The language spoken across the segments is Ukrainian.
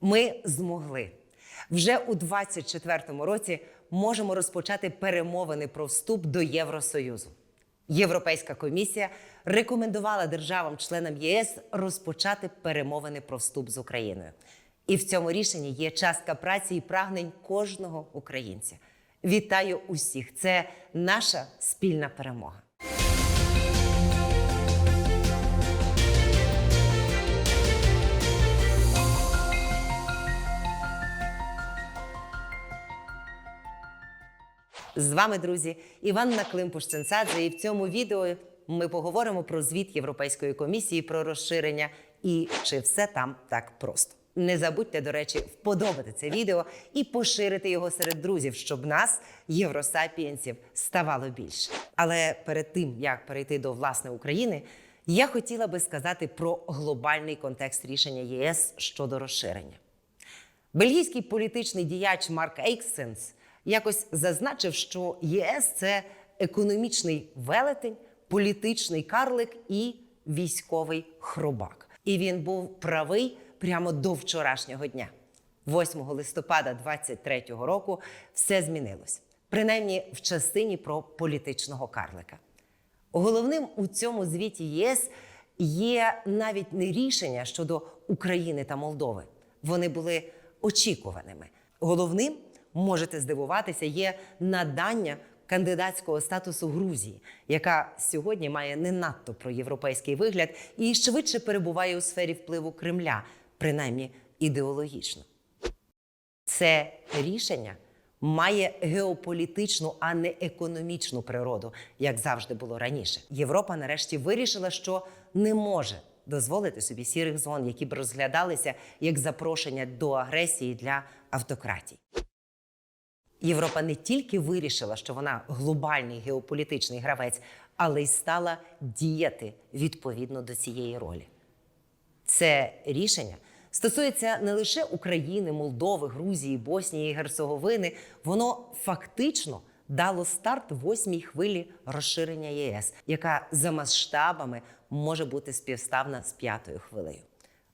Ми змогли. Вже у 2024 році можемо розпочати перемовини про вступ до Євросоюзу. Європейська комісія рекомендувала державам-членам ЄС розпочати перемовини про вступ з Україною. І в цьому рішенні є частка праці і прагнень кожного українця. Вітаю усіх! Це наша спільна перемога. З вами, друзі, Іванна Климпуш-Ценцадзе. І в цьому відео ми поговоримо про звіт Європейської комісії про розширення і чи все там так просто. Не забудьте, до речі, вподобати це відео і поширити його серед друзів, щоб нас, євросапієнців, ставало більше. Але перед тим як перейти до власне України, я хотіла би сказати про глобальний контекст рішення ЄС щодо розширення. Бельгійський політичний діяч Марк Ейксенс якось зазначив, що ЄС це економічний велетень, політичний карлик і військовий хробак. І він був правий прямо до вчорашнього дня. 8 листопада 23-го року все змінилось, принаймні в частині про політичного карлика. Головним у цьому звіті ЄС є навіть не рішення щодо України та Молдови. Вони були очікуваними. Головним можете здивуватися, є надання кандидатського статусу Грузії, яка сьогодні має не надто проєвропейський вигляд і швидше перебуває у сфері впливу Кремля, принаймні ідеологічно. Це рішення має геополітичну, а не економічну природу, як завжди було раніше. Європа нарешті вирішила, що не може дозволити собі сірих зон, які б розглядалися як запрошення до агресії для автократій. Європа не тільки вирішила, що вона глобальний геополітичний гравець, але й стала діяти відповідно до цієї ролі. Це рішення стосується не лише України, Молдови, Грузії, Боснії і Герцеговини. Воно фактично дало старт восьмій хвилі розширення ЄС, яка за масштабами може бути співставна з п'ятою хвилею.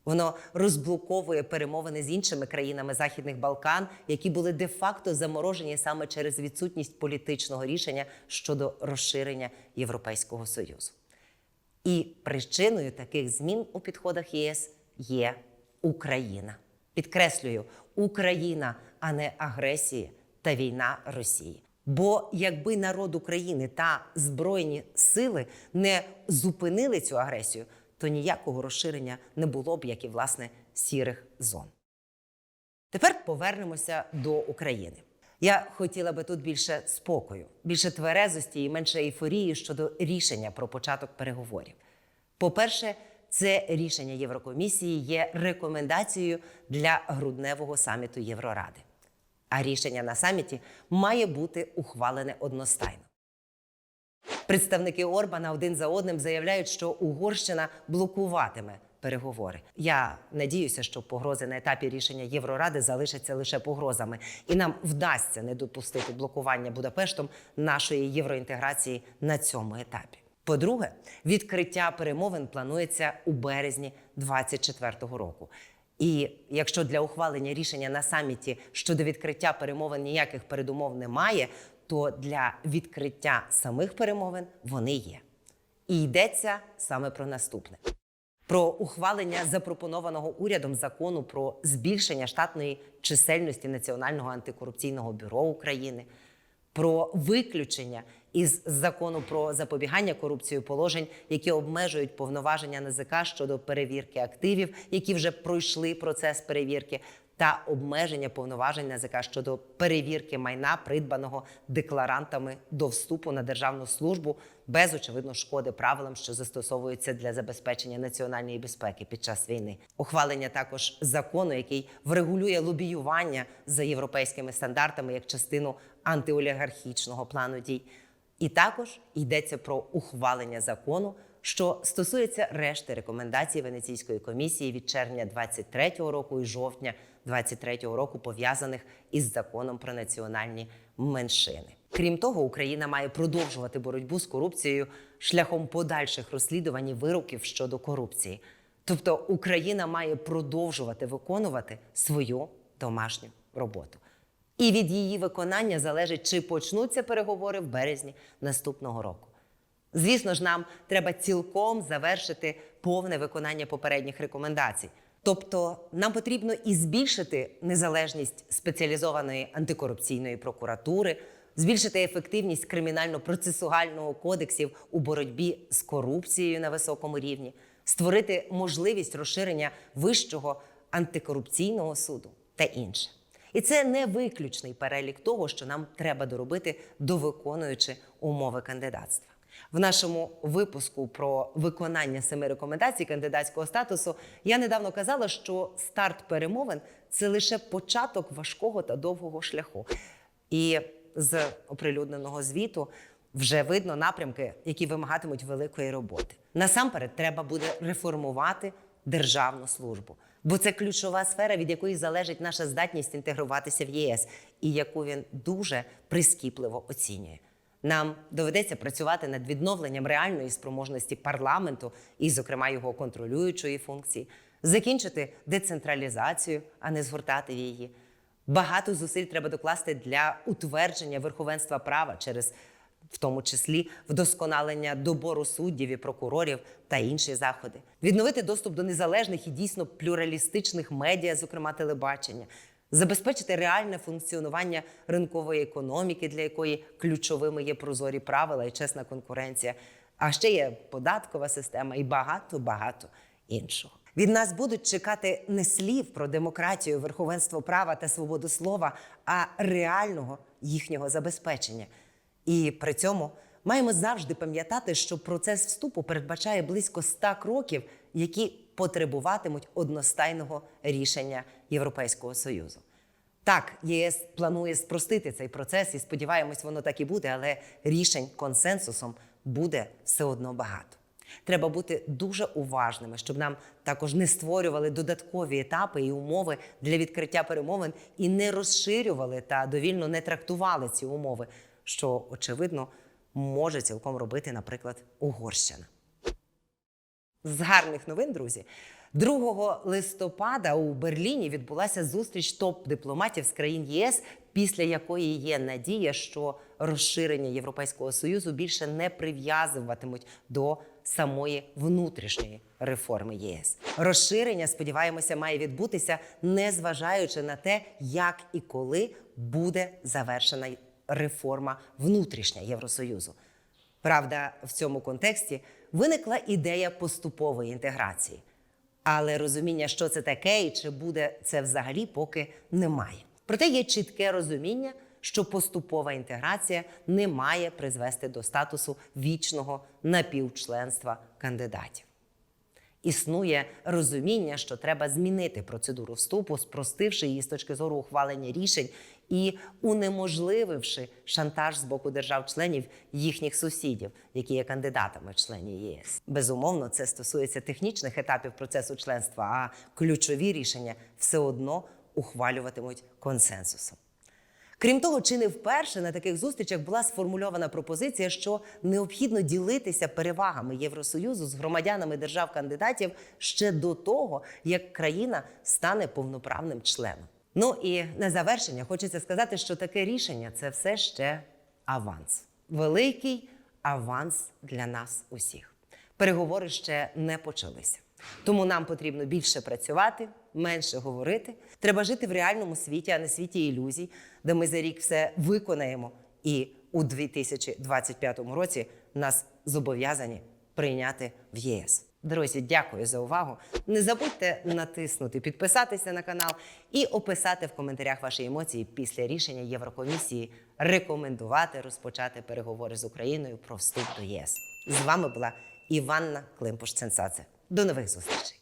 Воно розблоковує перемовини з іншими країнами Західних Балкан, які були де-факто заморожені саме через відсутність політичного рішення щодо розширення Європейського Союзу. І причиною таких змін у підходах ЄС є Україна. Підкреслюю, Україна, а не агресія та війна Росії. Бо якби народ України та збройні сили не зупинили цю агресію, то ніякого розширення не було б, як і власне сірих зон. Тепер повернемося до України. Я хотіла би тут більше спокою, більше тверезості і менше ейфорії щодо рішення про початок переговорів. По-перше, це рішення Єврокомісії є рекомендацією для грудневого саміту Євроради. А рішення на саміті має бути ухвалене одностайно. Представники Орбана один за одним заявляють, що Угорщина блокуватиме переговори. Я надіюся, що погрози на етапі рішення Євроради залишаться лише погрозами, і нам вдасться не допустити блокування Будапештом нашої євроінтеграції на цьому етапі. По-друге, відкриття перемовин планується у березні 2024 року. І якщо для ухвалення рішення на саміті щодо відкриття перемовин ніяких передумов немає, то для відкриття самих перемовин вони є. І йдеться саме про наступне: про ухвалення запропонованого урядом закону про збільшення штатної чисельності Національного антикорупційного бюро України, про виключення із закону про запобігання корупції положень, які обмежують повноваження НАЗК щодо перевірки активів, які вже пройшли процес перевірки, та обмеження повноважень НАЗК щодо перевірки майна, придбаного декларантами до вступу на державну службу без очевидно шкоди правилам, що застосовуються для забезпечення національної безпеки під час війни. Ухвалення також закону, який врегулює лобіювання за європейськими стандартами як частину антиолігархічного плану дій. І також йдеться про ухвалення закону, що стосується решти рекомендацій Венеційської комісії від червня 23-го року і жовтня 23-го року, пов'язаних із законом про національні меншини. Крім того, Україна має продовжувати боротьбу з корупцією шляхом подальших розслідувань і вироків щодо корупції. Тобто Україна має продовжувати виконувати свою домашню роботу. І від її виконання залежить, чи почнуться переговори в березні наступного року. Звісно ж, нам треба цілком завершити повне виконання попередніх рекомендацій. Тобто, нам потрібно і збільшити незалежність спеціалізованої антикорупційної прокуратури, збільшити ефективність кримінально-процесуального кодексів у боротьбі з корупцією на високому рівні, створити можливість розширення вищого антикорупційного суду та інше. І це не виключний перелік того, що нам треба доробити, довиконуючи умови кандидатства. В нашому випуску про виконання семи рекомендацій кандидатського статусу я недавно казала, що старт перемовин це лише початок важкого та довгого шляху. І з оприлюдненого звіту вже видно напрямки, які вимагатимуть великої роботи. Насамперед, треба буде реформувати державну службу, бо це ключова сфера, від якої залежить наша здатність інтегруватися в ЄС, і яку він дуже прискіпливо оцінює. Нам доведеться працювати над відновленням реальної спроможності парламенту і, зокрема, його контролюючої функції, закінчити децентралізацію, а не згортати її. Багато зусиль треба докласти для утвердження верховенства права через, в тому числі, вдосконалення добору суддів і прокурорів та інші заходи, відновити доступ до незалежних і дійсно плюралістичних медіа, зокрема телебачення, забезпечити реальне функціонування ринкової економіки, для якої ключовими є прозорі правила і чесна конкуренція. А ще є податкова система і багато багато іншого. Від нас будуть чекати не слів про демократію, верховенство права та свободу слова, а реального їхнього забезпечення. І при цьому маємо завжди пам'ятати, що процес вступу передбачає близько 100 кроків, які потребуватимуть одностайного рішення Європейського союзу. Так, ЄС планує спростити цей процес, і сподіваємось, воно так і буде, але рішень консенсусом буде все одно багато. Треба бути дуже уважними, щоб нам також не створювали додаткові етапи і умови для відкриття перемовин і не розширювали та довільно не трактували ці умови, що очевидно може цілком робити, наприклад, Угорщина. З гарних новин, друзі. 2 листопада у Берліні відбулася зустріч топ-дипломатів з країн ЄС, після якої є надія, що розширення Європейського союзу більше не прив'язуватимуть до самої внутрішньої реформи єС. Розширення, сподіваємося, має відбутися, незважаючи на те, як і коли буде завершена реформа внутрішня Євросоюзу. Правда, в цьому контексті виникла ідея поступової інтеграції. Але розуміння, що це таке і чи буде це взагалі, поки немає. Проте є чітке розуміння, що поступова інтеграція не має призвести до статусу вічного напівчленства кандидатів. Існує розуміння, що треба змінити процедуру вступу, спростивши її з точки зору ухвалення рішень і унеможлививши шантаж з боку держав-членів їхніх сусідів, які є кандидатами в члені ЄС. Безумовно, це стосується технічних етапів процесу членства, а ключові рішення все одно ухвалюватимуть консенсусом. Крім того, чи не вперше на таких зустрічах була сформульована пропозиція, що необхідно ділитися перевагами Євросоюзу з громадянами держав-кандидатів ще до того, як країна стане повноправним членом. Ну і на завершення хочеться сказати, що таке рішення це все ще аванс. Великий аванс для нас усіх. Переговори ще не почалися. Тому нам потрібно більше працювати, менше говорити. Треба жити в реальному світі, а не світі ілюзій, де ми за рік все виконаємо. І у 2025 році нас зобов'язані прийняти в ЄС. Друзі, дякую за увагу. Не забудьте натиснути, підписатися на канал і описати в коментарях ваші емоції після рішення Єврокомісії рекомендувати розпочати переговори з Україною про вступ до ЄС. З вами була Іванна Климпуш-Ценцаце. До нових зустрічей.